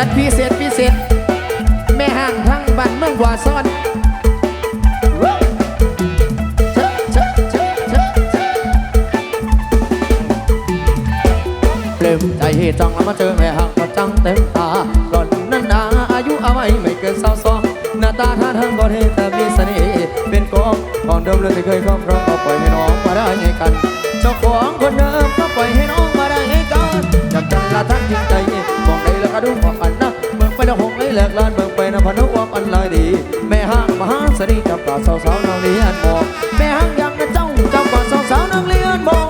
จัดพิเศษพิเศษ แม่ห้างทั้งบ้านเมืองวาซ้อนเชอะเชอะเชอะเชอะเชอะเปลิมใจจังแล้วมาเจอแม่ห้างก็จังเต็มตาหล่อนนั้นนาอายุเอาไว้ไม่เกินสาวสองหน้าตาท่าทางก็เท่แต่มีเสน่ห์เป็นกองของเดิมเลยที่เคยครอบครองก็ปล่อยให้น้องมาได้ไงกัน เจ้าของคนเดิมก็ปล่อยให้น้องมาได้ไงกันจับจันละท่านจริงใจ มองใดแล้วก็ดูของอันนะเมืองไปแล้วหงไอ้แหลกลานเมืองไปนะพนุความอันเลยดี แม่ห้างมหาสน่ห์จับปากสาวนางเลียนบอกแม่ห้างยังนะเจ้าจับปากสาวนางเลียนบอก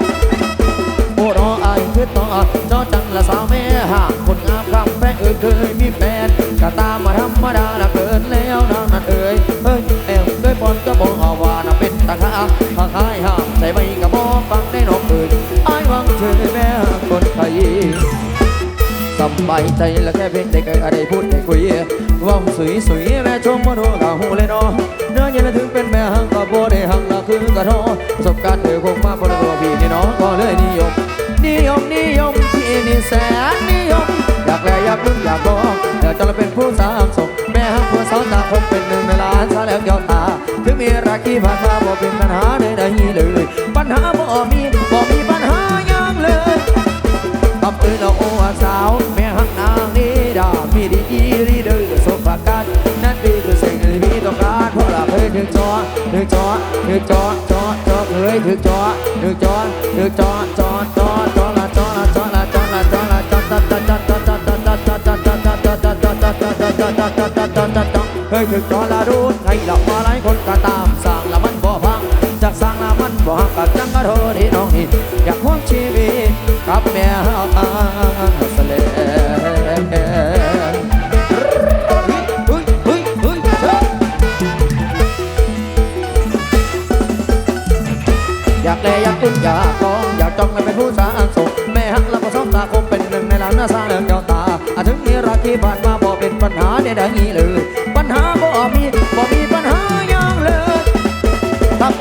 โอ้รออายคือต่อจอจังละสาวแม่ห่างคนงามคำแพ้เอ่ยเคยมีแฟนกะตามาธรรมดาละเกินแล้วนางนั้นเอ่ยเฮ้ยแอวด้วยบอลก็บอกอว่าน่ะเป็นตาขาหากายห้ามใส่ใบกระบอกฟังได้นอกเอ่ยอายหวังเธอแม่คนไทย สบายใจและแค่เพียงได้เกิดอะไรพูดได้คุยว่าวสวยสวยแม่ชมมาดูกะหูเลยเนาะเนื้อเย็นถึงเป็นแม่หังก็บ่ได้หังละคือกระทอประสบการณ์เธอคงมาบนตัวพี่นี่เนาะก็เลยนิยม นิยมนิยมที่นี่แสนนิยม อยากแลอยากลุ้นอยากบอกอยากจะเป็นผู้สามส่งแม่หักผู้สาวตาคงเป็นหนึ่งในล้านซาแล้วแก้วตาถึงมีรักที่ผ่านมาบ่เป็นปัญหาใดๆเลย ปัญหาบ่มี ทำเอ้ยเราโอ้สาวแม่หักนางนี้ดามีดีอีรีเดอร์สมประกันนั่นเป็นสิ่งที่พี่ต้องการเพราะเราเคยถึงจอถึงจอถึงจอ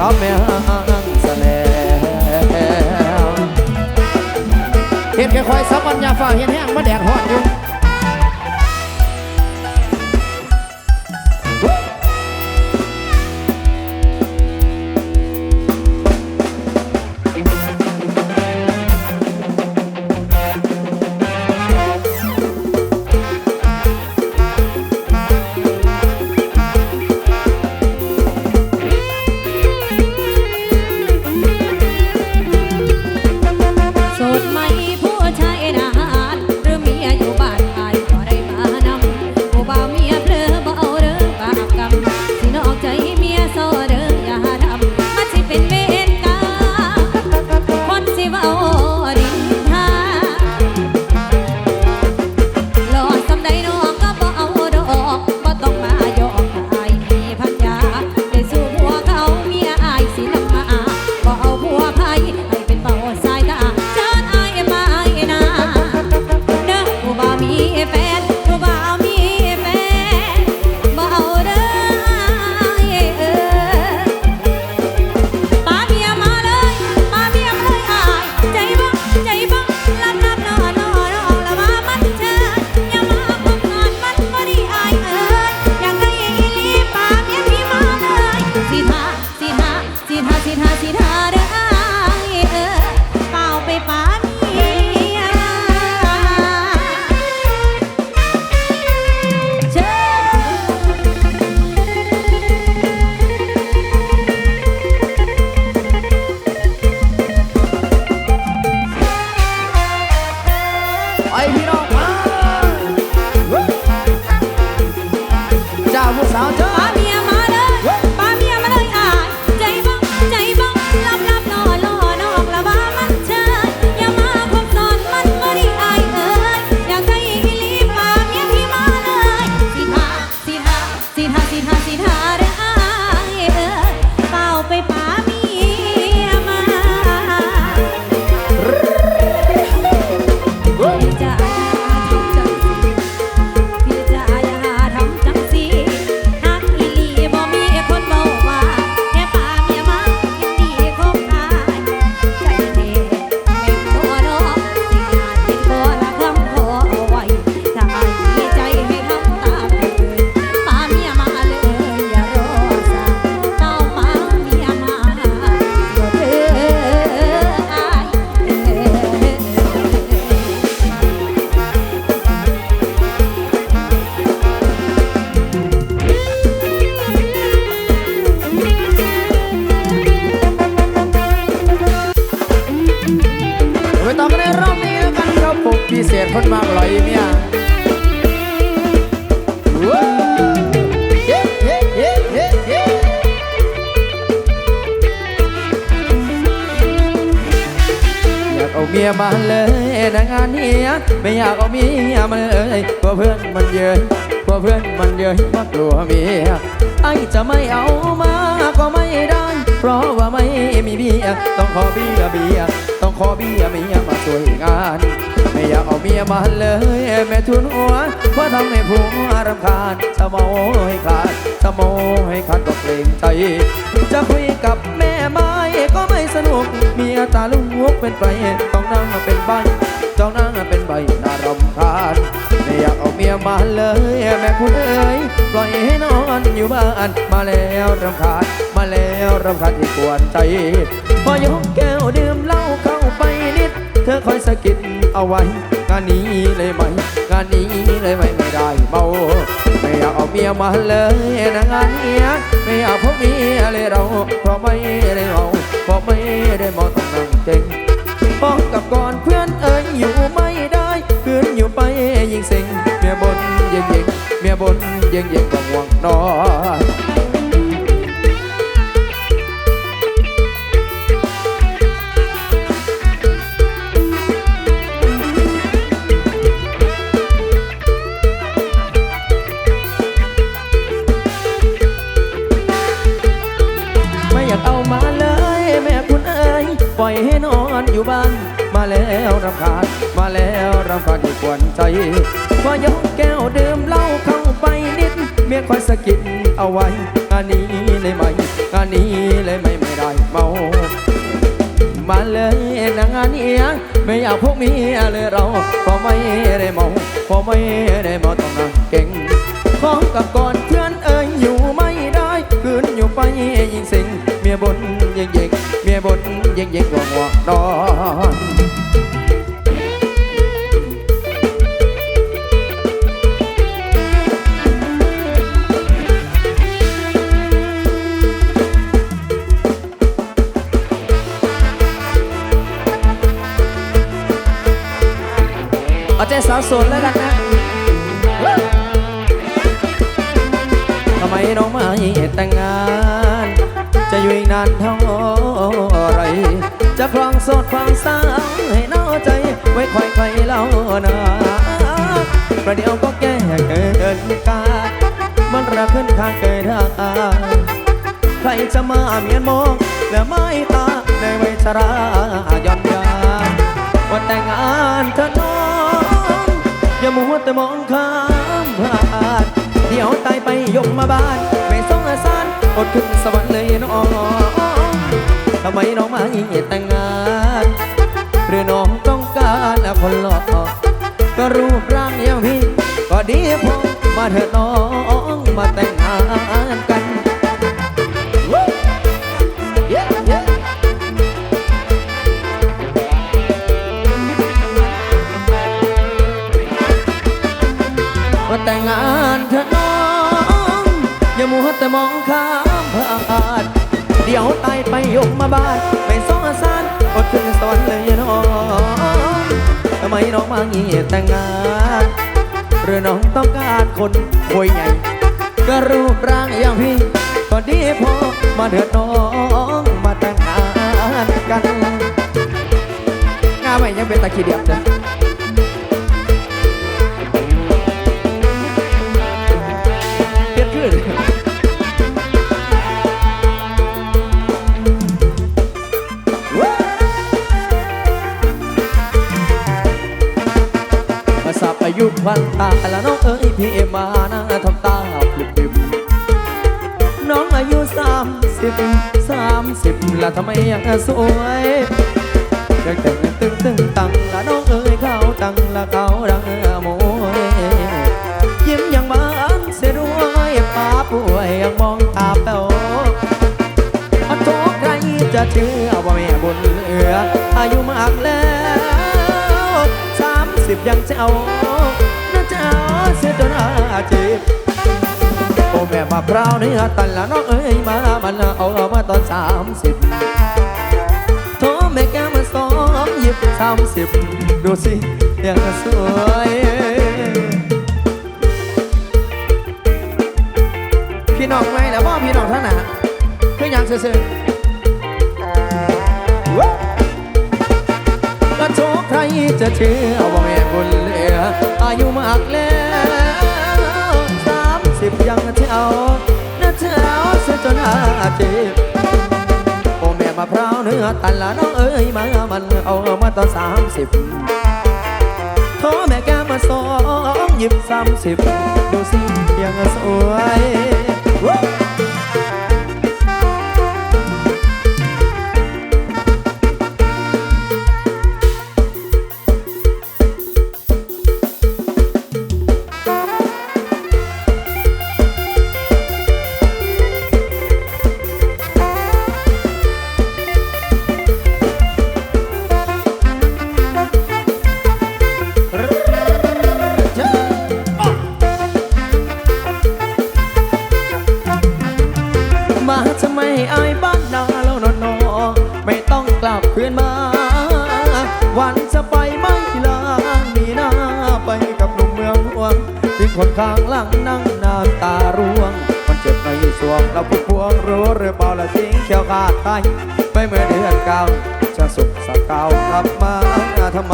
กับแม่หังแสลวเห็นแค่คอยสับมัญญาฝ่าเห็นแห้งมาแดดหอดอยู่ já vou dar o teu. ไม่อยากเอาเมียมาเลยกลัวเพื่อนมันเย้ยกลัวเพื่อนมันเย้ยมากลัวเมียไอจะไม่เอามาก็ไม่ได้ เพราะว่าไม่มีเบียต้องขอเบียเบียต้องขอเบียเมียมาช่วยงานไม่อยากเอาเมียมาเลยแม่ทุนหัวเพราะทำให้ผัวรำคาญสมองให้ขาดสมองให้ขาดก็เกรงใจ จะคุยกับแม่ไม้ก็ไม่สนุกเมียตาลุงวกเป็นไปต้องนั่งเป็นใบ จ้องนั่งเป็นใบน่ารำคาญไม่อยากเอาเมียมาเลยแม่คุณเอ๋ยปล่อยให้นอนอยู่บ้านมาแล้วรำคาญมาแล้วรำคาญที่กวนใจพอยกแก้วดื่มเหล้าเข้าไปนิด เธอคอยสะกิดเอาไว้ งานนี้เลยไหม งานนี้เลยไหมไม่ได้เมาไม่อยากเอาเมียมาเลยนะงานเนี้ยไม่อยากพบเมียเลยเราเพราะไม่ได้เมาเพราะไม่ได้เมาต้องนั่งเก่งป้องกับก่อนเพื่อ อยู่ไม่ได้คืนอยู่ไปยิ่งเซ็งเมียบนยิ่งยิ่งเมียบนยิ่งยิ่งก็ง่วงนอนไม่อยากเอามาเลยแม่คุณเอ๋ยปล่อยให้นอนอยู่บ้านมาแล้วรำคาญ แล้วรำคาญที่กวนใจพอยกแก้วดื่มเหล้าเข้าไปนิด เมียคอยสะกิดเอาไว้งานนี้เลยไหมงานนี้เลยไม่ไม่ได้เมามาเลยนะงานเอียไม่อยากพวกเมียเลยเราเพราะไม่ได้เมาเพราะไม่ได้เมาต้องนั่งเก่งของกับก่อนเพื่อนเอ่ยอยู่ไม่ได้คืนอยู่ไปยิ่งสิงเมียบน ตาในวัยชราย่อนยานว่าแต่งงานเธอน้องอย่ามัวแต่มองข้ามผ่านเดี๋ยวตายไปยกมาบ้าน ไม่สงสารอดขึ้นสวรรค์เลยน้องทำไมน้องมาแต่งงาน หรือน้องต้องการคนหล่อก็รูปร่างอย่างพี่ ก็ดีพอมาเถอะน้องมาแต่งงานกัน แต่งงานเถอะน้อง อย่ามัวแต่มองข้ามผ่านเดี๋ยวตายไปยกมาบ้าน ไม่สงสารอดขึ้นสวรรค์เลยน้องทำไมน้องมางี้แต่งงาน หรือน้องต้องการคนควยใหญ่ ก็รูปร่างอย่างพี่ ก็ดีพอมาเถิดน้องมาแต่งงานกันงานไม่ยังเป็นตะขี้เดียบเลย วันตาแล้วน้องเอ๋ยพี่มานะทำตาปลิบปิบน้องอายุสามสิบสามสิบแล้วทำไมยังสวยตึงตึงตึงตึงตังละน้องเอ๋ยเขาตังละเขาดังโมยยิ้มย่างบานเสียด้วยป้าป่วยยังมองตาแป๋วอดโทษใครจะเชื่อว่าแม่บุญเหลืออายุมากแล้วสามสิบยังเจ้า จีบโอ้แม่มาพร้าวเนื้อตันละน้องเอ้ยมามันเอามาตอนสามสิบโทรแม่แก้วมาสองหยิบสามสิบดูสิยังสวยพี่น้องไหมแล้วพ่อพี่น้องท่านน่ะคือยังซื่อก็โชคใครจะเชื่อว่าแม่บุญเหลืออายุมากแล้ว ยังเท่าน่าเท่าเสียจนอาเจ็บโอแม่มะพร้าวเนื้อตันละน้องเอ้ยมามันเอามาตอนสามสิบท้อแม่แกมาสองหยิบสามสิบดูสิยังสวย เราผู้พวงรู้หรือเปล่าละทิ้งเขียวขาดไทยไปเหมื่อเดือนเก้าจะสุขสักเก้ากลับมาทำไม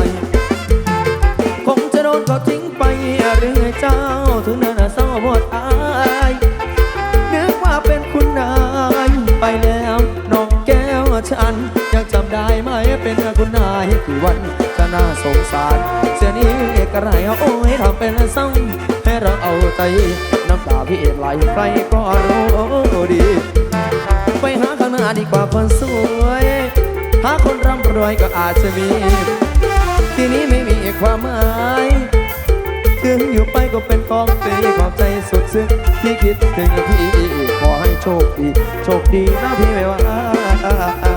คงจะโดนเขาทิ้งไปหรือเจ้าถึงเนินเศร้าหมดอายนึกว่าเป็นคุณนายไปแล้วน้องแก้วฉันยังจำได้ไหมเป็นคุณนายกี่วันจะน่าสงสาร เสียนี้กระไรโอ้ยทำเป็นเศร้าให้เราเอาใจ พี่ไหลใครก็รู้ดี ไปหาข้างหน้าดีกว่าคนสวย หาคนร่ำรวยก็อาจจะมี ที่นี้ไม่มีความหมายถึงอยู่ไปก็เป็นกองฟรีขอบใจสุดซึ้งที่คิดถึงพี่ขอให้โชคดี โชคดีนะพี่ไม่ว่า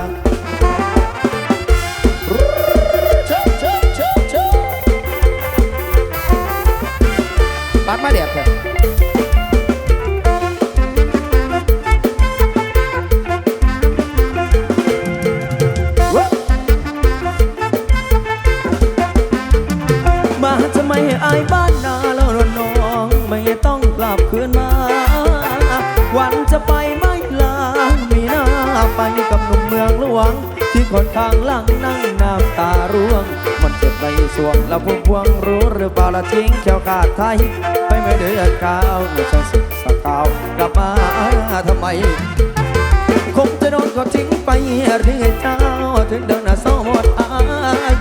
คนข้างหลังนั่งน้ำตาร่วง มันเจ็บในสวงแล้วพวกพวงรู้หรือเปล่าละทิ้งเขียวขาดไทย ไปเมื่อเดือนเก้าเมื่อฉันสุขสกาวกลับมาทำไม คงจะโดนก็ทิ้งไปหรือเจ้าถึงเดินหน้าเศร้าหมดอาย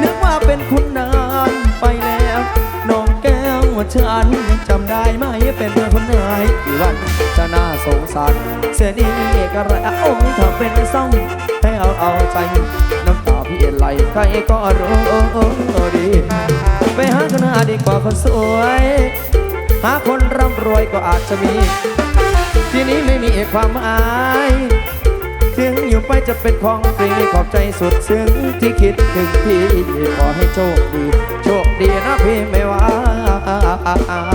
นึกว่าเป็นคุณนานไปแล้วน้องแก้วฉันยังจำได้ไหมเป็นเพื่อนคนไหนกี่วัน จะน่าสงสารเสียนี่กระไรโอ้ยเธอเป็นซ่องให้เอาเอาใจ น้ำตาพี่ไหลใครก็รู้ดี ไปหาคนหน้าดีกว่าคนสวย หาคนร่ำรวยก็อาจจะมี ที่นี้ไม่มีความหมายถึงอยู่ไปจะเป็นของฟรีขอบใจสุดซึ้งที่คิดถึงพี่ขอให้โชคดี โชคดีนะพี่ไม่ว่า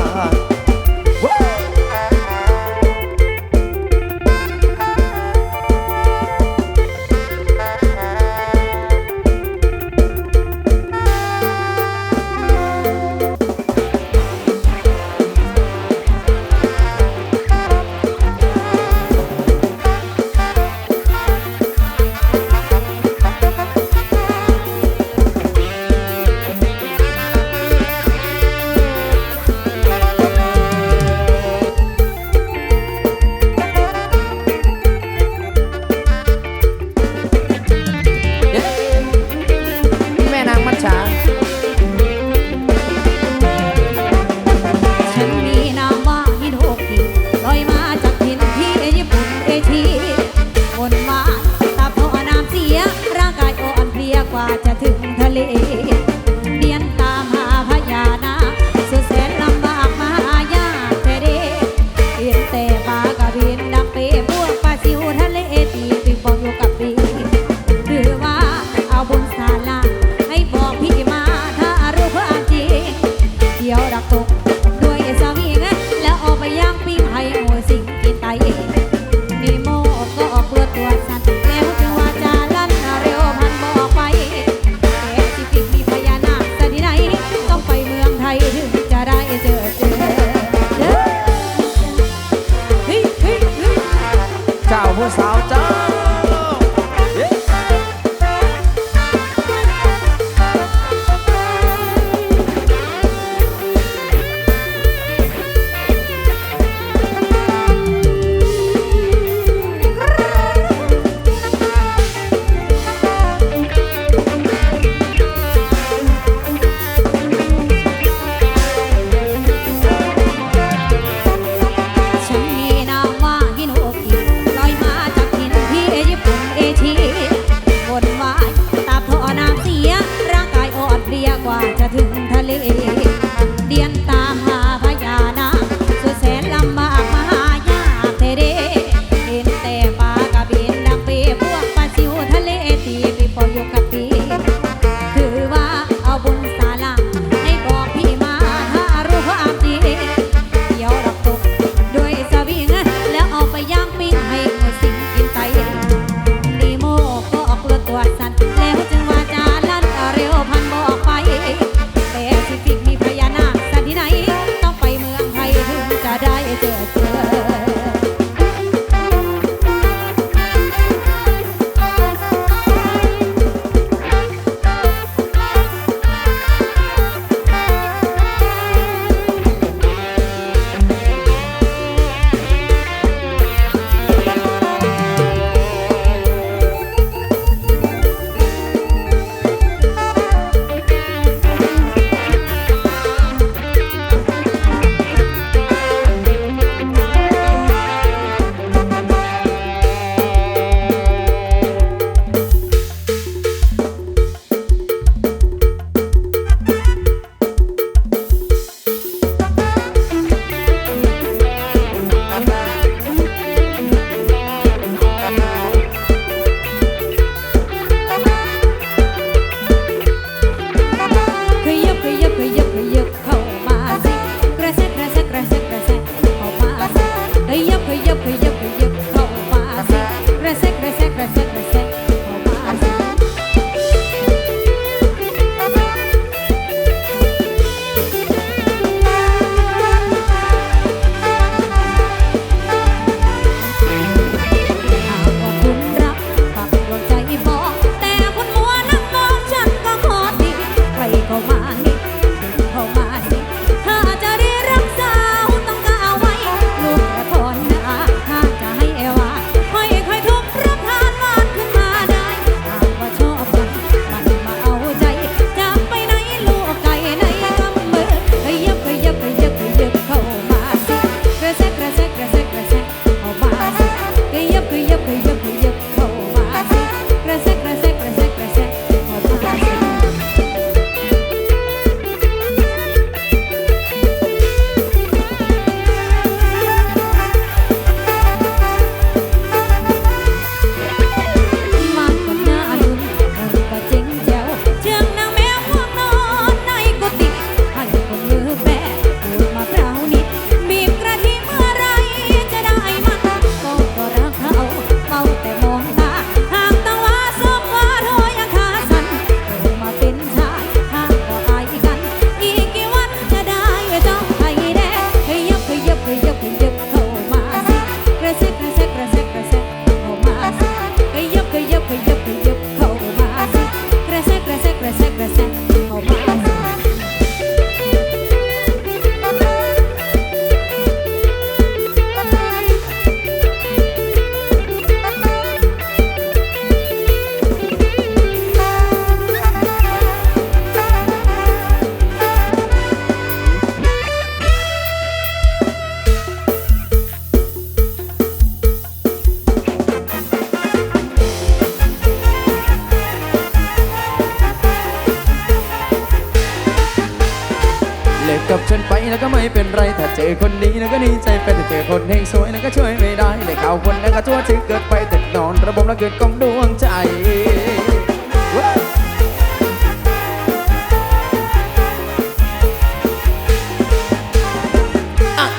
เป็นไรถ้าเจอคนดีแล้วก็ดีใจไปถ้าเจอคนเฮงสวยแล้วก็ช่วยไม่ได้เลยข่าวคนแล้วก็ทั่วถึงเกิดไปแต่นอน ระบบแล้วเกิดกองดวงใจ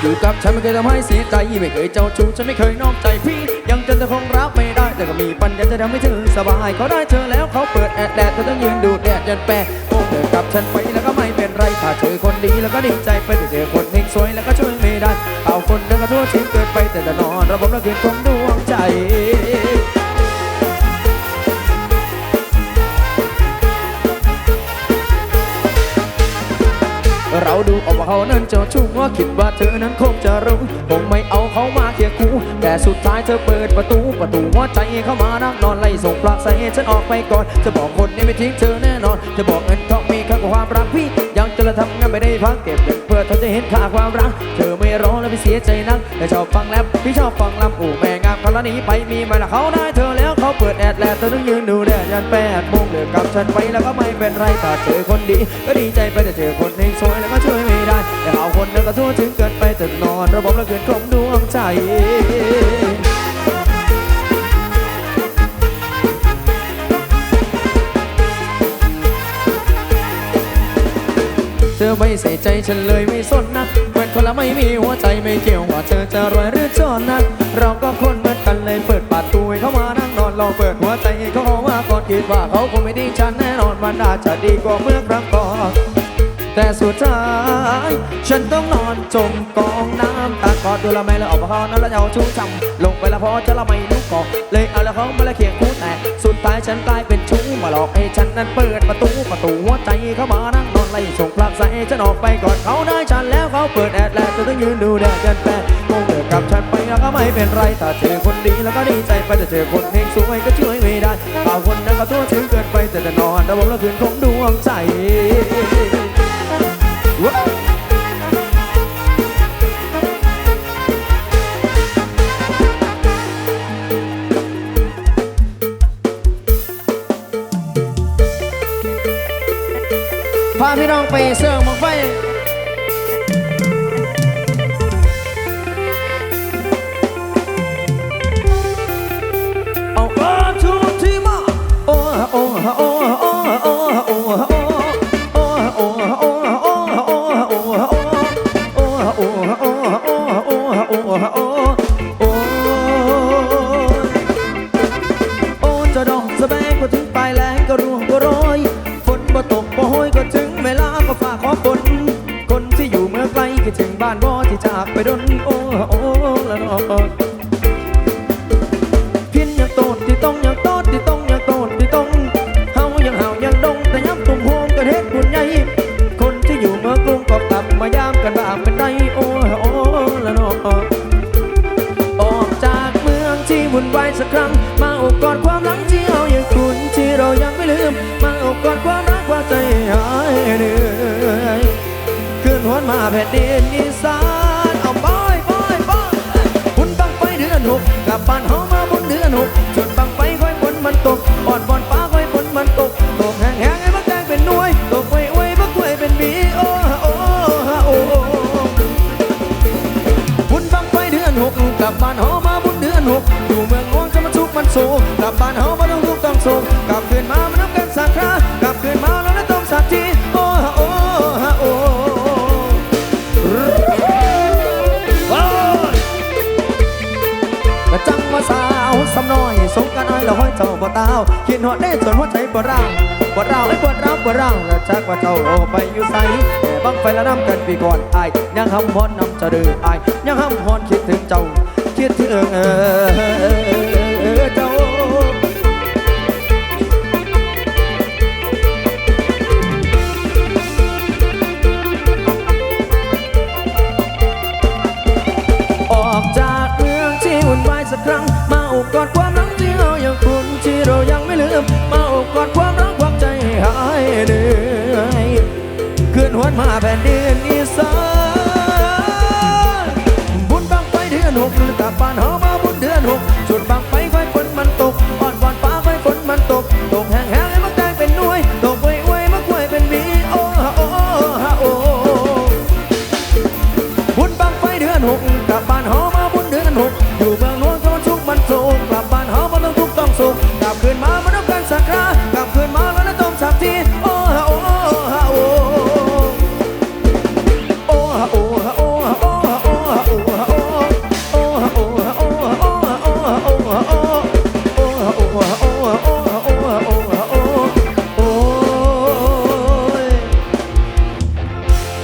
อยู่กับฉันไม่เคยทำให้เสียใจไม่เคยเจ้าชู้ฉันไม่เคยนอกใจพี่ นเธอคงรับไม่ได้ แต่ก็มีปัญญาจะทำให้เธอสบายเขาได้เธอแล้วเขาเปิดแอดแดดเธอต้องยืนดูแดดยันแปะโอ้เธอกับฉันไปแล้วก็ไม่เป็นไรถ้าเจอคนดีแล้วก็ดีใจไปแต่เจอคนเฮงสวยแล้วก็ช่วยไม่ได้เอาคนเดินก็ทั่วถึงเกิดไปแต่จะนอนระบบระเกิดความดวงใจ เขานั้นเจ้าชู้ว่าคิดว่าเธอนั้นคงจะรู้คงไม่เอาเขามาเคียกคู่แต่สุดท้ายเธอเปิดประตูประตูหัวใจเข้ามานั่งนอนไล่ส่งปลักใส่ฉันออกไปก่อนจะบอกคนนี้ไม่ทิ้งเธอแน่นอนจะบอกเงินทองมีค่ากว่า จนเราทำงานไม่ได้พักเก็บเงินเพื่อเธอจะเห็นค่าความรัก เธอไม่ร้องแล้วไปเสียใจนักแต่ชอบฟังแรปพี่ชอบฟังลำอู่แม่งามคารานี้ไปมีไหมล่ะเขาได้เธอแล้วเขาเปิดแอดแล้วเธอต้องยืนดูแดดยันแปดโมงเลิกกับฉันไว้แล้วก็ไม่เป็นไรถ้าเจอคนดี ก็ดีใจไปแต่เจอคนที่สวยแล้วก็ช่วยไม่ได้แต่เอาคนนั้นก็ทั่วถึงเกินไปแต่นอน ระบบและเกินกลมดวงใจ ธอไม่ใส่ใจฉันเลยไม่สนนะเหมือนคนละไม่มีหัวใจไม่เกี่ยวว่าเธอจะรวยหรือจนนะเราก็คนเหมือนกันเลยเปิดปาดตูให้เขามานั่งนอนลองเปิดหัวใจให้เขาเขามาก่อนคิดว่าเขาคงไม่ดีฉันแน่นอนมันอาจจะดีกว่าเมื่อครั้งก่อน แต่สุดท้าย ฉันต้องนอนจมกองน้ำตากอดดูละไม่ละออกมาหอนั้นละเอาชู้มำลงไปละพอจะละไม่ลุกกอกเลยเอาละห้องมาละเขียงคู่แต่สุดท้ายฉันกลายเป็นชู้มาหลอกให้ฉันนั้นเปิดประตูประตูหัวใจเข้ามานั่งนอนไล่ส่งปลักใส่ฉันออกไปก่อนเขาได้ฉันแล้วเขาเปิดแอดแลนด์จะต้องยืนดูแดดกันแปดคงเลิกกับฉันไปแล้วก็ไม่เป็นไรถ้าเจอคนดีแล้วก็ดีใจไปแต่เจอคนเพลงสวยก็ช่วยไม่ได้บางคนนั้นก็ตัวชื้นเกินไปแต่จะนอนระวังละคืนคงดวงใจาพี่น้องไปเสื้อม พินยากโตดที่ต้องยากโตดที่ต้องยากโตดที่ต้องเฮายังเฮายังดงแต่ย้ำตุ่มโฮมกันเฮ็ดบุญใหญ่คนที่อยู่เมืองกรุงก็กลับมายามกันบ้างเป็นไดโอ้โอ้ละนาะออกจากเมืองที่วุ่นวายสักครั้ง มาอบกอดความหลังที่เอาย่างคุณที่เรายังไม่ลืม มาอบกอดความรักว่าใจหายเหนื่อยขึ้นหวนมาแผ่นดินอีสาน กลับบ้านเฮามาต้องทุกข์ต้องโศกกลับคืนมามันน้ำกันสักครากลับคืนมาแล้วต้องสักทีโอ้ฮะโอ้ฮะโอ้กระจังว่าสาวสำน้อยสงการอ้ายละห้อยเจ้าบ่ตาวคิดหอดได้จนหัวใจบ่ร่างบ่ร่าวไอ้ปวดร้าวบ่ร่างแล้วจักว่าเจ้าไปอยู่ไสแต่บังไฟละน้ำกันปีก่อนอายยังหำฮอนนำจะดืออายยังหำฮอนคิดถึงเจ้าคิดถึงเออ